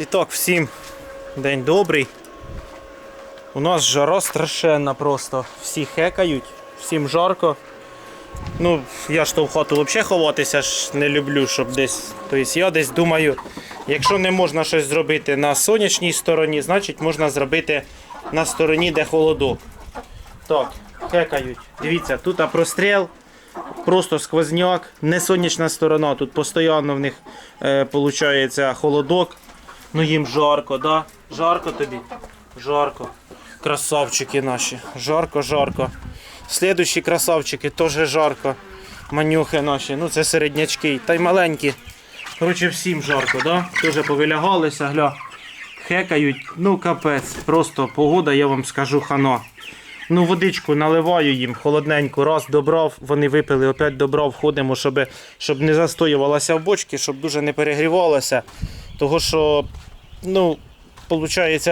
І так, всім день добрий. У нас жара страшенна просто. Всі хекають, всім жарко. Ну, я ж то в хату взагалі ховатися ж не люблю, щоб десь. Тобто я десь думаю, якщо не можна щось зробити на сонячній стороні, значить можна зробити на стороні, де холодок. Так, хекають. Дивіться, тут простріл, просто сквозняк, не сонячна сторона, тут постійно в них е, холодок. Ну їм жарко, да? Жарко тобі? Жарко. Красавчики наші. Жарко, жарко. Слідущі красавчики теж жарко. Манюхи наші. Ну це середнячки. Та й маленькі. Коротше, всім жарко, да? Теж повилягалися, гля. Хекають. Ну капець. Просто погода, я вам скажу, хано. Ну, водичку наливаю їм холодненьку, раз добрав, вони випили, опять добрав, ходимо, щоб, щоб не застоювалася в бочці, щоб дуже не перегрівалося. Того що, ну, виходить,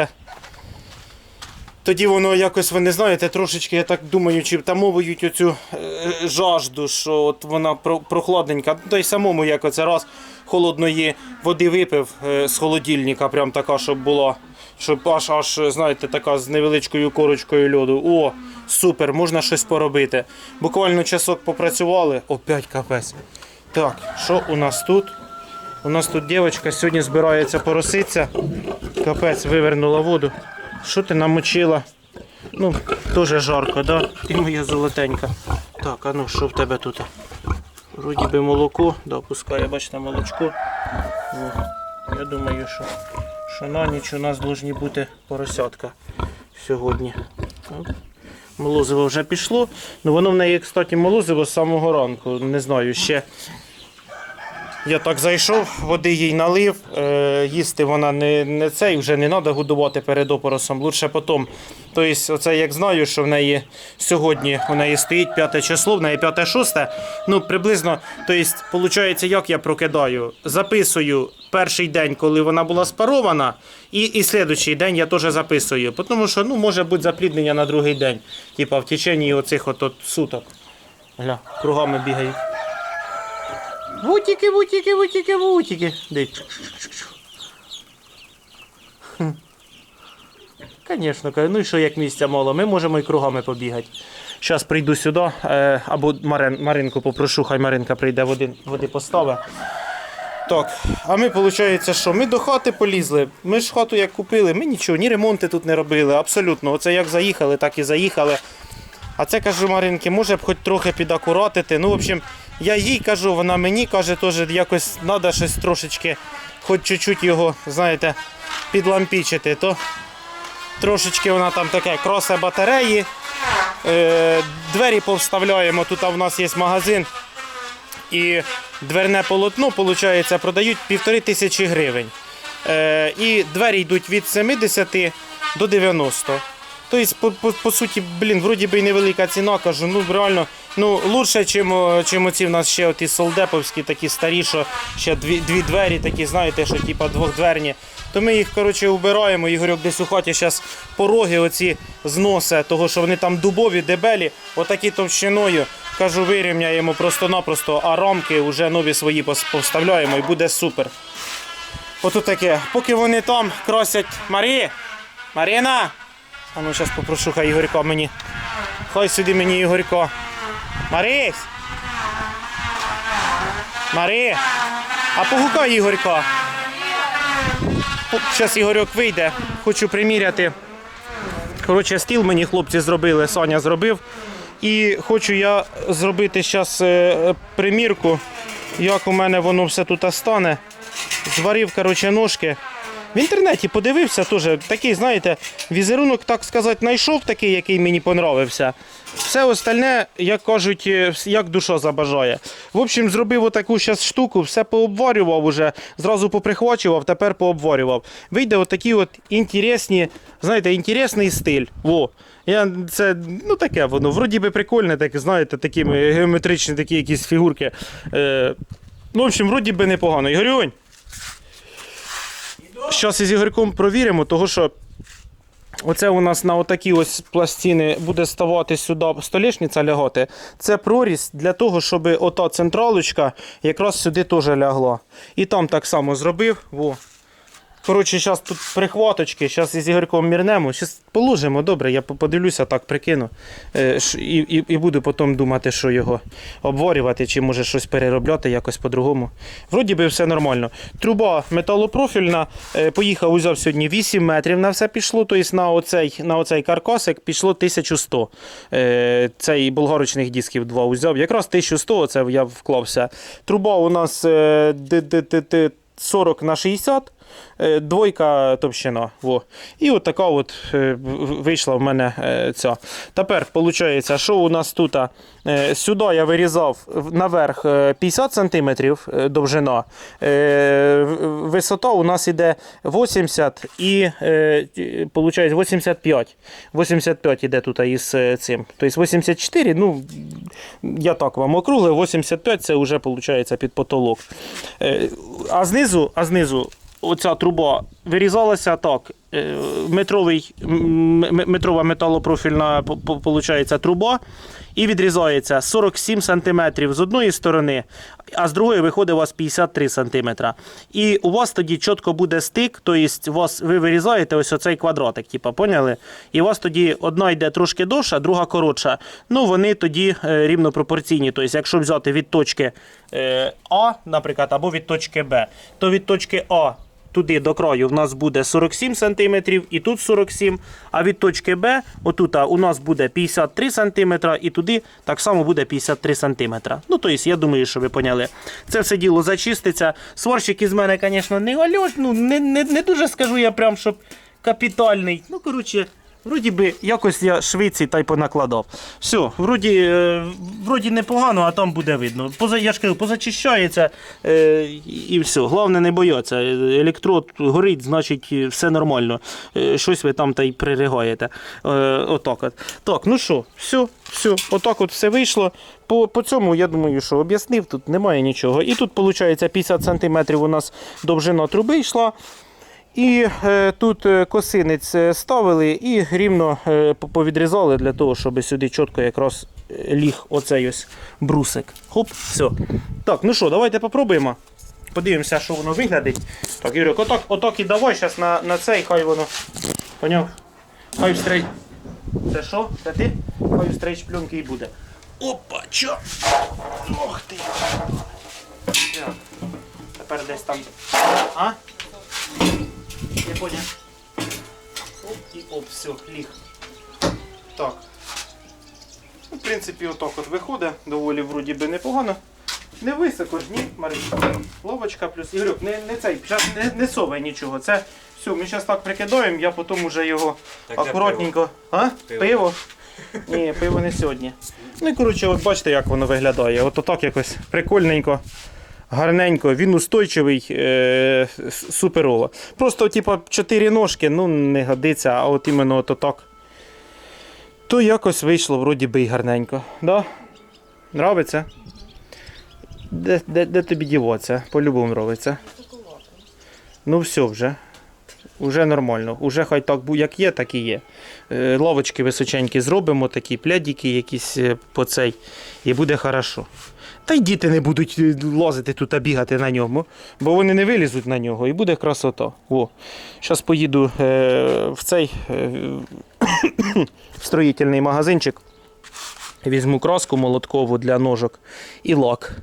тоді воно якось, ви не знаєте, трошечки, я так думаю, чи тамовують оцю е, жажду, що от вона про- прохладненька. Ну, Та й самому як оце раз холодної води випив е, з холодильника, прям така, щоб була. Щоб аж аж, знаєте, така з невеличкою корочкою льоду. О, супер, можна щось поробити. Буквально часок попрацювали, опять капець. Так, що у нас тут? У нас тут дівчинка сьогодні збирається пороситися. Капець вивернула воду. Що ти намочила? Ну, дуже жарко, да? Ти моя золотенька. Так, а ну що в тебе тут? Вроді би молоко, да, бачите, молочко. О, я думаю, що, що на ніч у нас повинні бути поросятка сьогодні. Так. Молозиво вже пішло. Ну воно в неї, кстати, молозиво з самого ранку. Не знаю, ще я так зайшов, води їй налив. Е, їсти вона не, не цей, вже не треба годувати перед опоросом, лучше потім. Тобто, оце як знаю, що в неї сьогодні у неї стоїть п'яте число, в неї п'яте шосте. Ну, приблизно, тобто, виходить, як я прокидаю, записую перший день, коли вона була спарована, і, і слідуючий день я теж записую. Тому що ну, може бути запліднення на другий день, типа в течение оцих от суток. Гля, кругами бігають. Вутики, вутики, вутики, вутики. Дай. Звісно, ну і що як місця мало, ми можемо і кругами побігати. Зараз прийду сюди, е, або Марин, Маринку попрошу, хай Маринка прийде води, води поставить. Так, а ми, виходить, що ми до хати полізли. Ми ж хату як купили, ми нічого, ні ремонти тут не робили, абсолютно. Оце як заїхали, так і заїхали. А це кажу Маринки, може б хоч трохи підакуратити. Ну, в общем, я їй кажу, вона мені каже, теж якось треба щось трошечки, хоч чуть-чуть його, знаєте, підлампічити. То трошечки вона там таке кросе батареї. Е, двері повставляємо. Тут в нас є магазин. І дверне полотно, виходить, продають півтори тисячі гривень. Е, і двері йдуть від 70 до 90. Тобто, по, по, по суті, блін, вроді би і невелика ціна, кажу, ну реально, ну лучше, чим, чим оці в нас ще оті солдеповські, такі старі, що ще дві, дві двері, такі, знаєте, що типа двохдверні. То ми їх коротше убираємо. Ігорьок десь у хаті зараз пороги оці зноси, того що вони там дубові, дебелі, отакі товщиною. Кажу, вирівняємо просто-напросто, а рамки вже нові свої пос- поставляємо і буде супер. Ото таке. Поки вони там красять Марі, Маріна! А ну зараз попрошу, хай Ігорька мені. Хай сюди мені Ігорька. Марись! Марі! А погукай Ігорька. Зараз Ігорьок вийде, хочу приміряти. Коротше, стіл мені хлопці зробили, Саня зробив. І хочу я зробити зараз примірку, як у мене воно все тут стане. Зварив коротше, ножки. В інтернеті подивився теж такий, знаєте, візерунок, так сказати, знайшов такий, який мені понравився. Все остальне, як кажуть, е, як душа забажає. В общем, зробив отаку зараз штуку, все пообварював уже, зразу поприхвачував, тепер пообварював. Вийде отакі от інтересні, знаєте, інтересний стиль. Во. Я, це ну таке воно, вроді би прикольне, так, знаєте, такі геометричні такі якісь фігурки. Е, ну, в общем, вроді би непогано. Ігорюнь, Зараз із Ігорьком провіримо, тому що оце у нас на отакі ось пластини буде ставати сюди столішниця лягати. Це проріз для того, щоб ота централочка якраз сюди теж лягла. І там так само зробив. Во. Коротше, зараз тут прихваточки, зараз із Ігорком мірнемо. Зараз положимо, добре, я подивлюся, так прикину. Е, і, і, і буду потім думати, що його обворювати, чи може щось переробляти якось по-другому. Вроді би все нормально. Труба металопрофільна. Е, поїхав, узяв сьогодні 8 метрів на все пішло. Тобто на оцей, на оцей каркасик пішло 1100. Е, цей болгарочних дисків два узяв. Якраз 1100 це я вклався. Труба у нас е, д- д- д- д- 40 на 60. Е, Двойка товщина. Во. І от така от е, вийшла в мене е, ця. Тепер, виходить, що у нас тут? Сюди я вирізав наверх е, 50 см довжина. Висота у нас іде 80 і виходить 85. 85 іде тут із цим. Тобто 84, ну, я так вам округлив, 85 це вже виходить під потолок. А знизу, а знизу оця труба вирізалася так. е, Метровий, метрова металопрофільна по- по- получається, труба і відрізається 47 см з одної сторони, а з другої виходить у вас 53 см. І у вас тоді чітко буде стик, тобто вас, ви вирізаєте ось оцей квадратик, типу, поняли? І у вас тоді одна йде трошки довша, друга коротша. Ну вони тоді е, рівно пропорційні. Тобто, якщо взяти від точки е, А, наприклад, або від точки Б, то від точки А туди до краю в нас буде 47 см і тут 47 а від точки Б, отут у нас буде 53 см і туди так само буде 53 см. Ну, тобто, я думаю, що ви поняли. Це все діло зачиститься. Сварщик із мене, звісно, не альош, ну не, не, не дуже скажу я прям, щоб капітальний. Ну, коротше. Вроді би, якось я швидці та й понакладав. Все, вроді, е, вроді непогано, а там буде видно. Поза, я ж кажу, позачищається е, і все. Головне не бояться. Електрод горить, значить все нормально. Е, щось ви там та й приригаєте. Е, отак от. Так, ну що, все, все, отак от все вийшло. По, по цьому, я думаю, що об'яснив, тут немає нічого. І тут, виходить, 50 см у нас довжина труби йшла. І е, тут е, косинець е, ставили і рівно повідрізали для того, щоб сюди чітко якраз ліг оцей ось брусик. Хоп, все. Так, ну що, давайте попробуємо. Подивимося, що воно виглядить. Так, Юрик, отак, отак і давай зараз на, на цей, хай воно. Поняв? Хай встрейч. Це що? Це ти? Хай встрейч пленки і буде. Опа, чо? Ох ти. Тепер десь там. А? Понял. Оп і оп, все, ліг. Так. Ну, В принципі, отак от виходить, доволі вроді би непогано. Не високо ж, ні, Маринка. Ловочка плюс. Ігорюк, не, не цей, не, не совай нічого. Це все, ми зараз так прикидаємо, я потім уже його Так, акуратненько. А? Пиво. Пиво? Ні, пиво не сьогодні. Ну і коротше, от бачите, як воно виглядає. От отак якось прикольненько. Гарненько, він устойчивий, е, суперола. Просто, типу, чотири ножки, ну не годиться, а от іменно от отак. То якось вийшло вроді би й гарненько. Да? Нравиться? Де, де, де тобі діватися? По-любому нравиться. Ну все вже. Уже нормально. Уже хай так як є, так і є. Е, Лавочки височенькі зробимо, такі плядіки якісь е, по цей, і буде хорошо. Та й діти не будуть е, лазити тут та бігати на ньому, бо вони не вилізуть на нього і буде красота. О. Зараз поїду в цей в строїтельний магазинчик. Візьму краску молоткову для ножок і лак.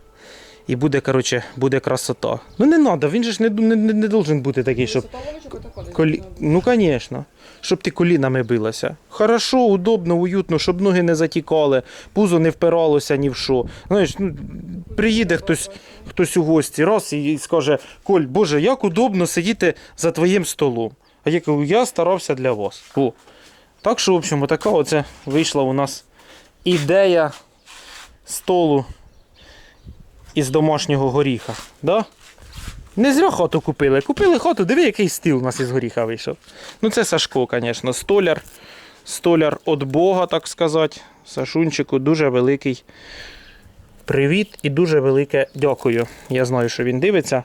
І буде, коротше, буде красота. Ну не треба, він же ж не, не, не, не должен бути такий, щоб. Колі... Ну, звісно. Щоб ти колінами билася. Хорошо, удобно, уютно, щоб ноги не затікали, пузо не впиралося ні в що. Знаєш, ну, приїде хтось, хтось у гості раз і скаже: Коль, Боже, як удобно сидіти за твоїм столом. А я кажу, я старався для вас. О. Так що, в общем, така оце вийшла у нас ідея столу із домашнього горіха. Да? Не зря хату купили. Купили хату, диви, який стіл у нас із горіха вийшов. Ну це Сашко, звісно, столяр. Столяр від Бога, так сказати. Сашунчику дуже великий привіт і дуже велике дякую. Я знаю, що він дивиться.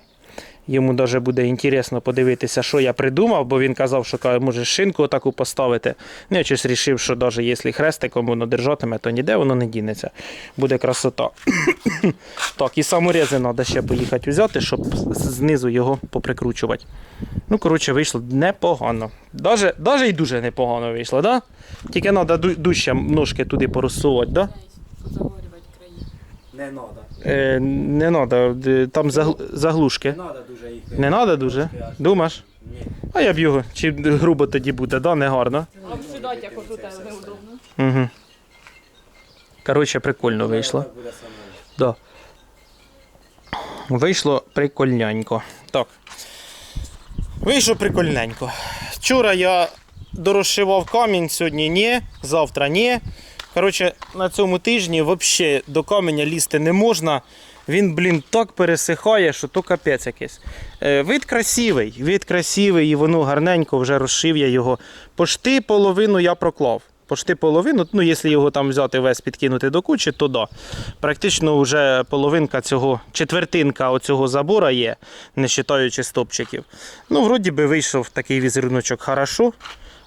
Йому навіть буде інтересно подивитися, що я придумав, бо він казав, що може шинку таку поставити. Ну, я щось рішив, що навіть якщо хрестиком воно держатиме, то ніде воно не дінеться. Буде красота. так, і саморези треба ще поїхати взяти, щоб знизу його поприкручувати. Ну, коротше, вийшло непогано. Даже, даже і дуже непогано вийшло, да? Тільки треба дужче ножки туди порозсувати, да? Не треба. Е, не треба, там загл- заглушки. Не треба дуже їх. Не треба дуже? Думаєш? Ні. А я б його, чи грубо тоді буде, да, не гарно. А сюди як у тебе неудобно. Угу. Коротше, прикольно вийшло. Буде. Да. Вийшло прикольненько. Так. Вийшло прикольненько. Вчора я дорозшивав камінь, сьогодні ні, завтра ні. Коротше, на цьому тижні взагалі до каменя лізти не можна. Він, блін, так пересихає, що то капець якийсь. Е, вид красивий, вид красивий, і воно гарненько вже розшив я його. Пошти половину я проклав. Пошти половину, ну якщо його там взяти весь підкинути до кучі, то да. Практично вже половинка цього, четвертинка оцього забора є, не вважаючи стопчиків. Ну, вроді би вийшов такий візеруночок хорошо.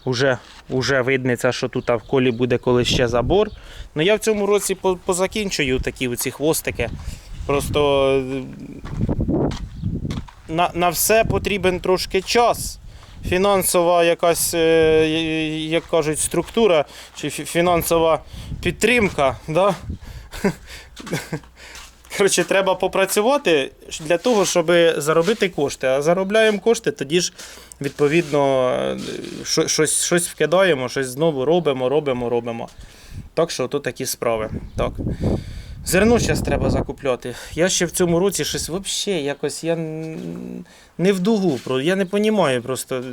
Уже, уже видніться, що тут в колі буде коли ще забор. Ну я в цьому році позакінчую такі оці хвостики. Просто на, на все потрібен трошки час. Фінансова якась, е, як кажуть, структура чи фінансова підтримка. Да? Коротше, треба попрацювати для того, щоб заробити кошти. А заробляємо кошти, тоді ж, відповідно, щось, щось вкидаємо, щось знову робимо, робимо, робимо. Так що то такі справи. Так. Зерно зараз треба закупляти. Я ще в цьому році щось взагалі якось я не в дугу. Я не розумію просто.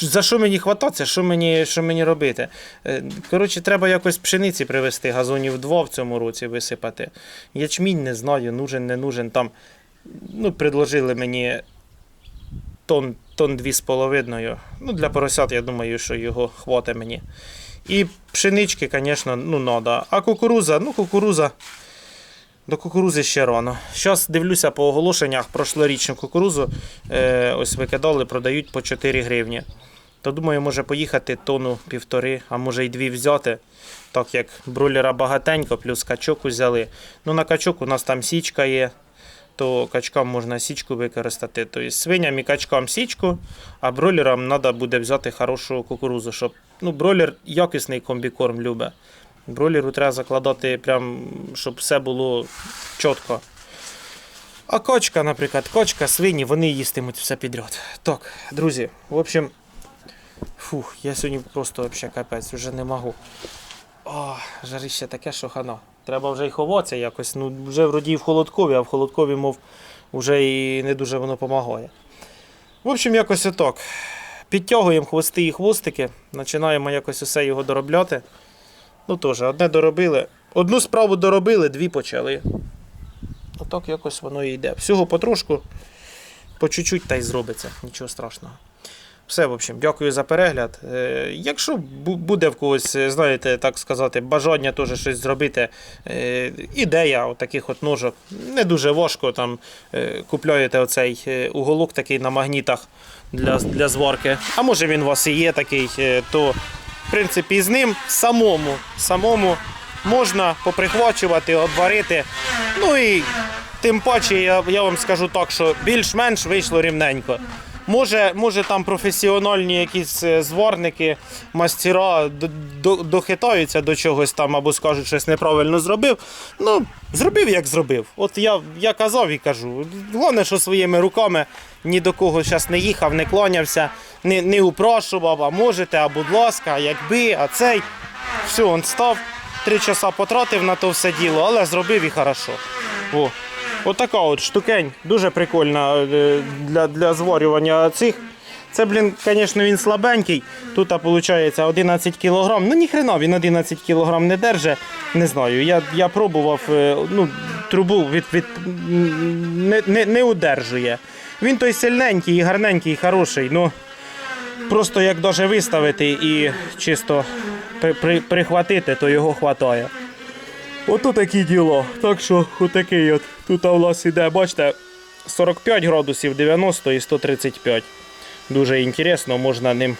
За що мені хвататися, що мені, що мені робити? Е, Коротше, треба якось пшениці привезти, газонів два в цьому році висипати. Ячмінь не знаю, нужен, не нужен. Там ну, предложили мені тон, тон дві з половиною. Ну, для поросят, я думаю, що його хватить мені. І пшенички, звісно, ну, надо. А кукуруза, ну, кукуруза. До кукурузи ще рано. Зараз дивлюся по оголошеннях прошлорічну кукурузу. Е, ось викидали, продають по 4 гривні. То думаю, може поїхати тонну півтори, а може й дві взяти. Так як бролера багатенько, плюс качок взяли. Ну на качок у нас там січка є, то качкам можна січку використати. Тобто свиням і качкам січку, а бройлерам треба буде взяти хорошу кукурузу, щоб ну, бройлер якісний комбікорм любить. Бройлеру треба закладати, прям, щоб все було чітко. А качка, наприклад, качка, свині, вони їстимуть все підряд. Так, друзі, в общем, фух, я сьогодні просто вообще капець, вже не можу. О, жарище таке, що хана. Треба вже й ховатися якось. Ну, вже вроді і в холодкові, а в холодкові, мов, вже і не дуже воно допомагає. В общем, якось отак. Підтягуємо хвости і хвостики, починаємо якось усе його доробляти. Ну теж, одне доробили. Одну справу доробили, дві почали. Отак якось воно і йде. Всього потрошку, по чуть-чуть та й зробиться. Нічого страшного. Все, в общем, дякую за перегляд. Е, якщо буде в когось, е, знаєте, так сказати, бажання теж щось зробити, е, ідея таких от ножок, не дуже важко. Там купляєте оцей уголок такий на магнітах для, для зварки. А може він у вас і є такий, то в принципі з ним самому, самому можна поприхвачувати, обварити. Ну і тим паче, я, я вам скажу так, що більш-менш вийшло рівненько. Може, може там професіональні якісь е, зварники, мастера до- до- дохитаються до чогось там або скажуть, щось неправильно зробив. Ну, зробив, як зробив. От я, я казав і кажу. Головне, що своїми руками ні до кого зараз не їхав, не клонявся, не, не упрошував, а можете, а будь ласка, а якби, а цей. Все, он став, три часа потратив на то все діло, але зробив і хорошо. О. Отака от штукень, дуже прикольна е, для, для зварювання цих. Це, блін, звісно, він слабенький. Тут, виходить, 11 кг. Ну, ніхрена, він 11 кг не держить. Не знаю. Я, я пробував, е, ну, трубу від, від, не, не, не удержує. Він той сильненький, і гарненький, хороший. Ну, просто як даже виставити і чисто при, при, прихватити, то його хватає. Ото такі діла. Так що отакий от. Тут у нас іде, бачите, 45 градусів, 90 і 135. Дуже інтересно, можна ним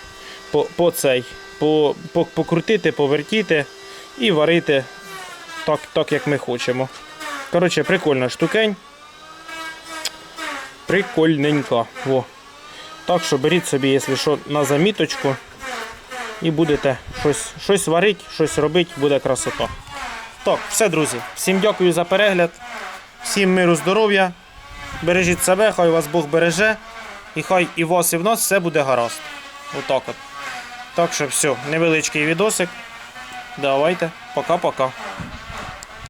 по, по цей, по, по, покрутити, повертіти і варити так, так, як ми хочемо. Коротше, прикольна штукень. Прикольненька. Во. Так що беріть собі, якщо що, на заміточку. І будете щось, щось варити, щось робити, буде красота. Так, все, друзі. Всім дякую за перегляд. Всім миру, здоров'я. Бережіть себе, хай вас Бог береже. І хай і вас, і в нас все буде гаразд. Отак от. Так що все, невеличкий відосик. Давайте, пока-пока.